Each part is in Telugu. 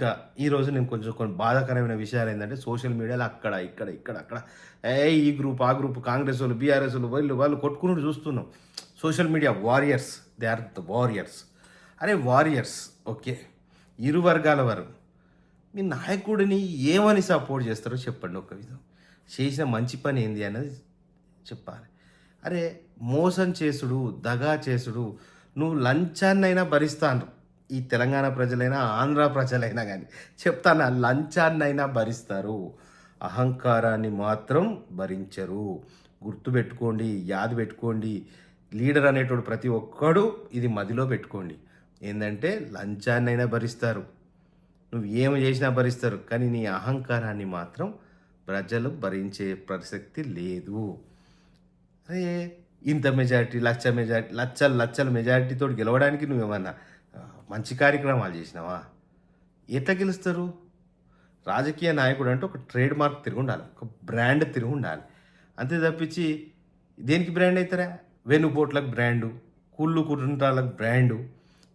ఇంకా ఈరోజు నేను కొంచెం కొన్ని బాధాకరమైన విషయాలు ఏంటంటే సోషల్ మీడియాలో అక్కడ ఇక్కడ ఇక్కడ అక్కడ. ఏ ఈ గ్రూప్ ఆ గ్రూప్ కాంగ్రెస్ వాళ్ళు బీఆర్ఎస్ వాళ్ళు వాళ్ళు వాళ్ళు కొట్టుకున్నట్టు చూస్తున్నాం. Social media warriors they are the warriors. అరే వారియర్స్ ఓకే. ఇరు వర్గాల వారు మీ నాయకుడిని ఏమని సపోర్ట్ చేస్తారో చెప్పండి ఒక విధం. చేసిన మంచి పని ఏంది అనేది చెప్పాలి. అరే మోసం చేసుడు దగా చేసుడు నువ్వు లంచాన్నైనా భరిస్తాను ఈ తెలంగాణ ప్రజలైనా ఆంధ్ర ప్రజలైనా కానీ చెప్తాను లంచాన్నైనా భరిస్తారు. అహంకారాన్ని మాత్రం భరించరు. గుర్తుపెట్టుకోండి యాది పెట్టుకోండి. లీడర్ అనేటోడు ప్రతి ఒక్కడు ఇది మదిలో పెట్టుకోండి. ఏంటంటే లంచాన్నైనా భరిస్తారు. నువ్వు ఏమి చేసినా భరిస్తారు కానీ నీ అహంకారాన్ని మాత్రం ప్రజలు భరించే ప్రసక్తి లేదు. అరే ఇంత మెజారిటీ లక్ష మెజారిటీ లక్షల లక్షల మెజారిటీతో గెలవడానికి నువ్వేమన్నా మంచి కార్యక్రమాలు చేసినావా? ఎట్లా గెలుస్తారు? రాజకీయ నాయకుడు అంటే ఒక ట్రేడ్ మార్క్ తిరిగి ఉండాలి ఒక బ్రాండ్ తిరిగి ఉండాలి అంతే తప్పించి దేనికి బ్రాండ్ అవుతారా వెనుబోట్లకు బ్రాండు కుళ్ళు కుటుంటాలకు బ్రాండు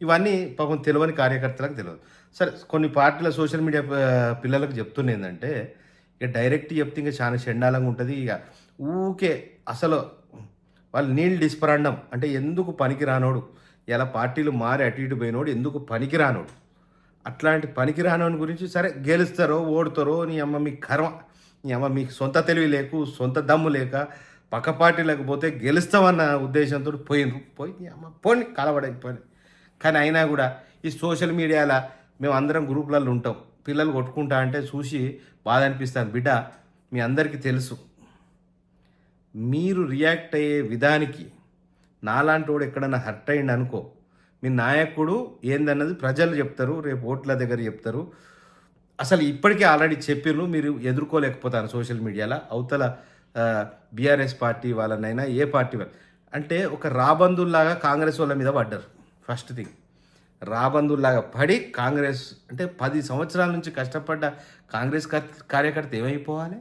ఇవన్నీ పాపం తెలియని కార్యకర్తలకు తెలియదు సరే కొన్ని పార్టీల సోషల్ మీడియా పిల్లలకు చెప్తున్నా ఏంటంటే ఇక డైరెక్ట్ చెప్తే ఇంకా చాలా చెండాలంగా ఉంటుంది. ఇక ఊకే అసలు వాళ్ళు నీళ్ళు డిస్పరాండం అంటే ఎందుకు పనికి రానోడు ఇలా పార్టీలు మారి అటు ఇటు పోయినోడు ఎందుకు పనికిరానోడు? అట్లాంటి పనికిరానోని గురించి సరే గెలుస్తారో ఓడుతారో నీ అమ్మ మీ కర్మ నీ అమ్మ మీకు సొంత తెలివి లేకు సొంత దమ్ము లేక పక్క పార్టీలకు పోతే గెలుస్తామన్న ఉద్దేశంతో పోయినరు పోయి నీ అమ్మ పోండి కలబడైపోయి కానీ అయినా కూడా ఈ సోషల్ మీడియాలో మేము అందరం గ్రూపులలో ఉంటాం. పిల్లలు కొట్టుకుంటా అంటే చూసి బాధ అనిపిస్తాను. బిడ్డ మీ అందరికీ తెలుసు. మీరు రియాక్ట్ అయ్యే విధానికి నాలాంటి వాడు ఎక్కడన్నా హర్ట్ అయ్యింది అనుకో మీ నాయకుడు ఏందన్నది ప్రజలు చెప్తారు రేపు ఓట్ల దగ్గర చెప్తారు. అసలు ఇప్పటికే ఆల్రెడీ చెప్పిర్రు మీరు ఎదుర్కోలేకపోతారు సోషల్ మీడియాలో. అవతల బీఆర్ఎస్ పార్టీ వాళ్ళనైనా ఏ పార్టీ వాళ్ళ అంటే ఒక రాబందుల్లాగా కాంగ్రెస్ వాళ్ళ మీద పడ్డారు. First thing. రాబందుల్లాగా పడి కాంగ్రెస్ అంటే పది సంవత్సరాల నుంచి కష్టపడ్డ కాంగ్రెస్ కార్యకర్త ఏమైపోవాలి?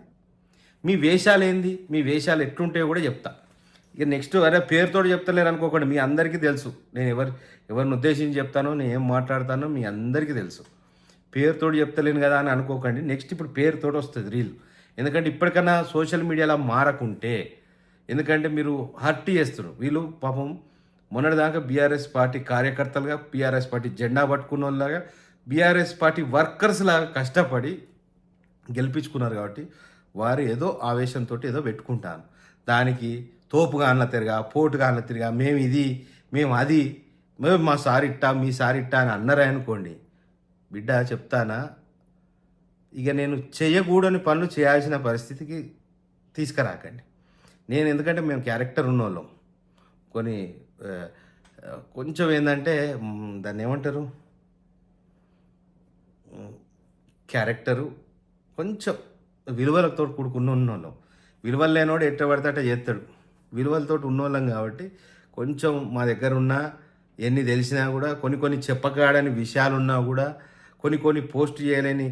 మీ వేషాలు ఏంది మీ వేషాలు ఎట్లుంటాయో కూడా చెప్తా. ఇక నెక్స్ట్ అరే పేరుతో చెప్తలేరు అనుకోకండి. మీ అందరికీ తెలుసు. నేను ఎవరు ఎవరిని ఉద్దేశించి చెప్తానో నేను ఏం మాట్లాడతానో మీ అందరికీ తెలుసు. పేరుతో చెప్తలేను కదా అని అనుకోకండి. నెక్స్ట్ ఇప్పుడు పేరుతో వస్తుంది రీల్ ఎందుకంటే ఇప్పటికన్నా సోషల్ మీడియాలో మారకుంటే ఎందుకంటే మీరు హర్ట్ చేస్తారు వీళ్ళు పాపం మొన్నటిదాకా బీఆర్ఎస్ పార్టీ కార్యకర్తలుగా బీఆర్ఎస్ పార్టీ జెండా పట్టుకున్న వాళ్ళలాగా బీఆర్ఎస్ పార్టీ వర్కర్స్ లాగా కష్టపడి గెలిపించుకున్నారు కాబట్టి వారు ఏదో ఆవేశంతో ఏదో పెట్టుకుంటాను దానికి తోపుగా అన్న తిరగా పోటుగా అన్న తిరగా మేము ఇది మేము అది మేము మా సారిట్టా ఇట్టా మీ సారి ఇట్టా అని అన్నారే అనుకోండి. బిడ్డ చెప్తానా? ఇక నేను చేయకూడని పనులు చేయాల్సిన పరిస్థితికి తీసుకురాకండి. నేను ఎందుకంటే మేము క్యారెక్టర్ ఉన్నోళ్ళం. కొన్ని కొంచెం ఏంటంటే దాన్ని ఏమంటారు? క్యారెక్టరు కొంచెం విలువలతో కూడుకున్న ఉన్నోళ్ళం. విలువలు లేనోడు ఎట్ట పడితే చేస్తాడు. విలువలతో ఉన్నోళ్ళం కాబట్టి కొంచెం మా దగ్గర ఉన్న ఎన్ని తెలిసినా కూడా కొన్ని కొన్ని చెప్పకాడని విషయాలు ఉన్నా కూడా కొన్ని కొన్ని పోస్ట్ చేయలేని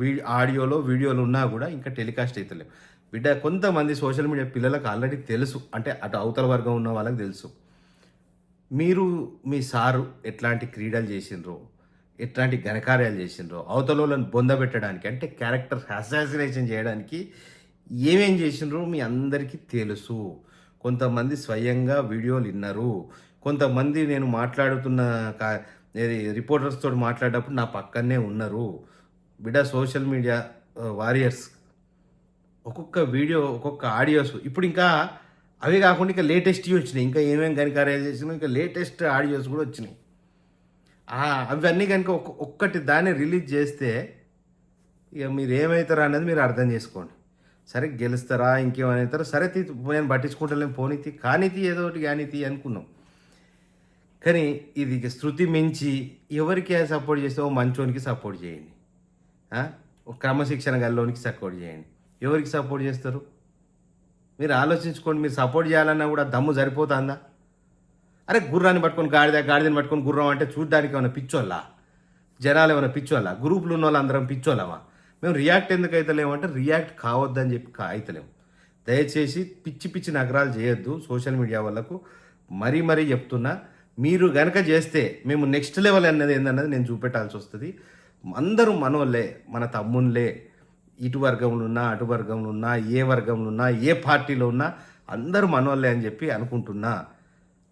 వీ ఆడియోలో వీడియోలు ఉన్నా కూడా ఇంకా టెలికాస్ట్ అవుతలేవు బిడ్డ కొంతమంది సోషల్ మీడియా పిల్లలకు ఆల్రెడీ తెలుసు. అంటే అటు అవతల వర్గం ఉన్న వాళ్ళకి తెలుసు. మీరు మీ సారు ఎట్లాంటి క్రీడలు చేసిండ్రో ఎట్లాంటి ఘనకార్యాలు చేసిండ్రో అవతల వాళ్ళని బొందబెట్టడానికి అంటే క్యారెక్టర్ అసాసినేషన్ చేయడానికి ఏమేం చేసినారు మీ అందరికీ తెలుసు. కొంతమంది స్వయంగా వీడియోలు విన్నారు. కొంతమంది నేను మాట్లాడుతున్న కా రిపోర్టర్స్తో రిపోర్టర్స్ తోటి మాట్లాడేటప్పుడు నా పక్కనే ఉన్నారు. బిడ్డ సోషల్ మీడియా వారియర్స్. ఒక్కొక్క వీడియో ఒక్కొక్క ఆడియోస్. ఇప్పుడు ఇంకా అవి కాకుండా ఇంకా లేటెస్ట్వి వచ్చినాయి. ఇంకా ఏమేమి ఘనకార్యాలు చేసినా ఇంకా లేటెస్ట్ ఆడియోస్ కూడా వచ్చినాయి. అవన్నీ కనుక ఒక్క ఒక్కటి దాన్ని రిలీజ్ చేస్తే ఇక మీరు ఏమవుతారా అనేది మీరు అర్థం చేసుకోండి. సరే గెలుస్తారా ఇంకేమవుతారా సరే తీ నేను పట్టించుకుంటలేం పోనీతి కానీతి ఏదో ఒకటి కానీతి అనుకున్నాం. కానీ ఇది శృతి మించి ఎవరికి సపోర్ట్ చేస్తే ఓ మంచోనికి సపోర్ట్ చేయండి. క్రమశిక్షణ గల్లోనికి సపోర్ట్ చేయండి. ఎవరికి సపోర్ట్ చేస్తారు? మీరు ఆలోచించుకోండి మీరు సపోర్ట్ చేయాలన్నా కూడా దమ్ము సరిపోతుందా? అరే గుర్రాన్ని పట్టుకొని గాడిద గాడిదని పట్టుకొని గుర్రం అంటే చూడడానికి ఏమైనా పిచ్చోళ్ళా? జనాలు ఏమైనా పిచ్చోళ్ళా? గ్రూపులు ఉన్న వాళ్ళందరం పిచ్చోళ్ళమా? మేము రియాక్ట్ ఎందుకు అవుతలేము అంటే రియాక్ట్ కావద్దని చెప్పి అవుతలేము దయచేసి పిచ్చి పిచ్చి నగరాలు చేయొద్దు సోషల్ మీడియా వాళ్ళకు. మరీ మరీ చెప్తున్నా మీరు గనక చేస్తే మేము నెక్స్ట్ లెవెల్ అన్నది ఏందన్నది నేను చూపెట్టాల్సి వస్తుంది. అందరూ మనోళ్ళే మన తమ్ముళ్ళే. ఇటు వర్గంలో ఉన్నా అటు వర్గంలో ఉన్నా ఏ వర్గంలో ఉన్నా ఏ పార్టీలో ఉన్నా అందరూ మనోళ్ళే అని చెప్పి అనుకుంటున్నా.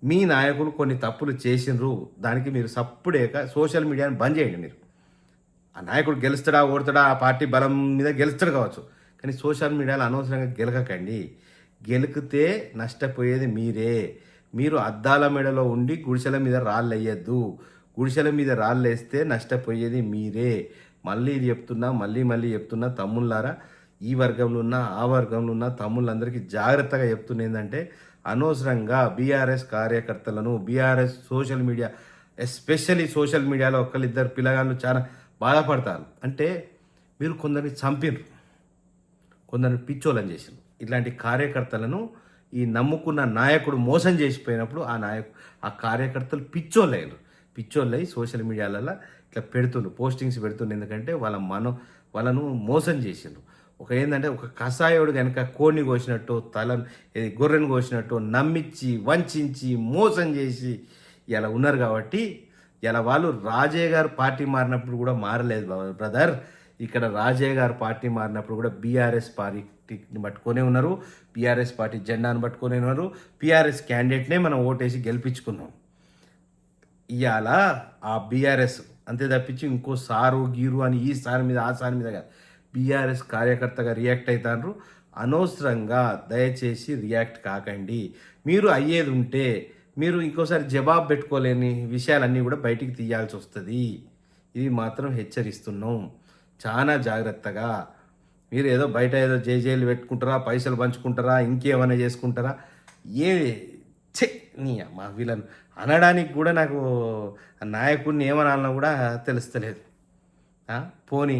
మీ నాయకులు కొన్ని తప్పులు చేసిండ్రు దానికి మీరు సప్పుడేక సోషల్ మీడియాని బంద్ చేయండి మీరు. ఆ నాయకుడు గెలుస్తాడా ఓడతాడా ఆ పార్టీ బలం మీద గెలుస్తాడు కావచ్చు. కానీ సోషల్ మీడియాలో అనవసరంగా గెలకకండి. గెలికితే నష్టపోయేది మీరే. మీరు అద్దాల మెడలో ఉండి గుడిసెల మీద రాళ్ళు వేయద్దు గుడిసెల మీద రాళ్ళు వేస్తే నష్టపోయేది మీరే. మళ్ళీ ఇది చెప్తున్నా మళ్ళీ మళ్ళీ చెప్తున్నా తమ్ముళ్ళారా ఈ వర్గంలో ఉన్న ఆ వర్గంలో ఉన్న తమ్ముళ్ళందరికీ జాగ్రత్తగా చెప్తున్న ఏంటంటే అనవసరంగా బీఆర్ఎస్ కార్యకర్తలను BRS social media especially social మీడియాలో ఒకళ్ళిద్దరు పిల్లగాళ్ళు చాలా బాధపడతారు. అంటే మీరు కొందరిని చంపినరు కొందరిని పిచ్చోళ్ళని చేసిండ్రు. ఇట్లాంటి కార్యకర్తలను ఈ నమ్ముకున్న నాయకుడు మోసం చేసిపోయినప్పుడు ఆ నాయకు ఆ కార్యకర్తలు పిచ్చోళ్ళయ్యారు పిచ్చోళ్ళై సోషల్ మీడియాలలో ఇట్లా పెడుతుండ్రు. పోస్టింగ్స్ పెడుతుండ్రు. ఎందుకంటే వాళ్ళ మనం వాళ్ళను మోసం చేసిండ్రు. ఒక ఏంటంటే ఒక కషాయోడు కనుక కోడిని కోసినట్టు తల గొర్రెను కోసినట్టు నమ్మించి వంచించి మోసం చేసి ఇలా ఉన్నారు కాబట్టి ఇలా వాళ్ళు రాజయ్య గారు పార్టీ మారినప్పుడు కూడా మారలేదు బ్రదర్ ఇక్కడ రాజయ్య గారు పార్టీ మారినప్పుడు కూడా బీఆర్ఎస్ పార్టీని పట్టుకొనే ఉన్నారు. బీఆర్ఎస్ పార్టీ జెండాను పట్టుకొనే ఉన్నారు. బీఆర్ఎస్ క్యాండిడేట్నే మనం ఓటేసి గెలిపించుకున్నాం. ఇవాళ ఆ బీఆర్ఎస్ అంతే తప్పించి ఇంకో సారు గీరు అని ఈ సార్ మీద ఆ సార్ మీద కాదు. బీఆర్ఎస్ కార్యకర్తగా రియాక్ట్ అవుతారు అనవసరంగా దయచేసి రియాక్ట్ కాకండి. మీరు అయ్యేది ఉంటే మీరు ఇంకోసారి జవాబు పెట్టుకోలేని విషయాలన్నీ కూడా బయటికి తీయాల్సి వస్తుంది. ఇది మాత్రం హెచ్చరిస్తున్నాం. చాలా జాగ్రత్తగా. మీరు ఏదో బయట ఏదో జేజేలు పెట్టుకుంటారా పైసలు పంచుకుంటారా ఇంకేమైనా చేసుకుంటారా? ఏ చె నీ అమ్మ వీళ్ళని అనడానికి కూడా నాకు నాయకుడిని ఏమనాలన్నా కూడా తెలుస్తలేదు. పోనీ.